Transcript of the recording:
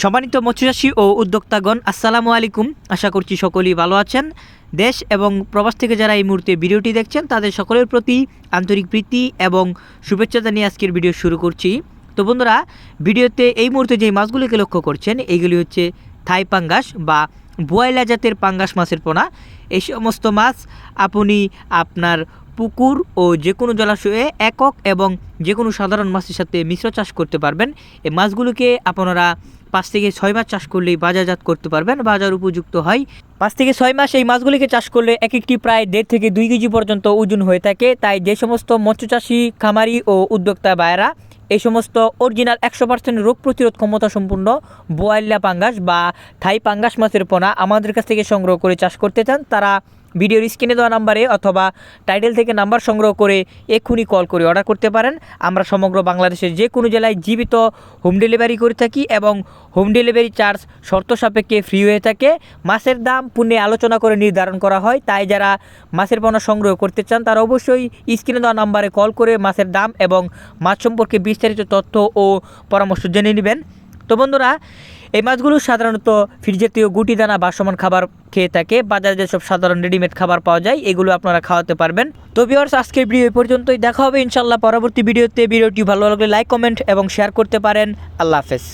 সম্মানিত মৎস্যচাষী ও উদ্যোক্তাগণ, আসসালামু আলাইকুম। আশা করছি সকলেই ভালো আছেন। দেশ এবং প্রবাস থেকে যারা এই মুহূর্তে ভিডিওটি দেখছেন, তাদের সকলের প্রতি আন্তরিক প্রীতি এবং শুভেচ্ছা জানিয়ে আজকের ভিডিও শুরু করছি। তো বন্ধুরা, ভিডিওতে এই মুহূর্তে যে মাছগুলিকে লক্ষ্য করছেন, এইগুলি হচ্ছে থাই পাঙ্গাস বা বোয়াইলা জাতের পাঙ্গাস মাছের পোনা। এই সমস্ত মাছ আপনি আপনার পুকুর ও যে কোনো জলাশয়ে একক এবং যে কোনো সাধারণ মাছের সাথে মিশ্র চাষ করতে পারবেন। এই মাছগুলোকে আপনারা পাঁচ থেকে ছয় মাস চাষ করলেই বাজারজাত করতে পারবেন, বাজার উপযুক্ত হয়। পাঁচ থেকে ছয় মাস এই মাছগুলিকে চাষ করলে এক একটি প্রায় দেড় থেকে দুই কেজি পর্যন্ত ওজন হয়ে থাকে। তাই যে সমস্ত মৎস্যচাষী, খামারি ও উদ্যোক্তা বায়রা এই সমস্ত অরিজিনাল একশো পার্সেন্ট রোগ প্রতিরোধ ক্ষমতা সম্পূর্ণ বোয়াল্লা পাঙ্গাস বা থাই পাঙ্গাস মাছের পোনা আমাদের কাছ থেকে সংগ্রহ করে চাষ করতে চান, তারা ভিডিওর স্ক্রিনে দেওয়া নাম্বারে অথবা টাইটেল থেকে নাম্বার সংগ্রহ করে এক্ষুনি কল করে অর্ডার করতে পারেন। আমরা সমগ্র বাংলাদেশের যে কোনো জেলায় জীবিত হোম ডেলিভারি করে থাকি এবং হোম ডেলিভারি চার্জ শর্ত সাপেক্ষে ফ্রি হয়ে থাকে। মাছের দাম পুণ্যে আলোচনা করে নির্ধারণ করা হয়। তাই যারা মাছের পণ্য সংগ্রহ করতে চান, তারা অবশ্যই স্ক্রিনে দেওয়া নাম্বারে কল করে মাছের দাম এবং মাছ সম্পর্কে বিস্তারিত তথ্য ও পরামর্শ জেনে নেবেন। তো বন্ধুরা এই মাছগুলো সাধারণত ফ্রিজ জাতীয় গুটি দানা বা সমান খাবার খেয়ে থাকে। বাজারে যেসব সাধারণ রেডিমেড খাবার পাওয়া যায়, এগুলো আপনারা খাওয়াতে পারবেন। তো ভিওর্স আজকের ভিডিও এই পর্যন্তই। দেখা হবে ইনশাল্লাহ পরবর্তী ভিডিওতে ভিডিওটি ভালো লাগলে লাইক কমেন্ট এবং শেয়ার করতে পারেন। আল্লাহ হাফেজ।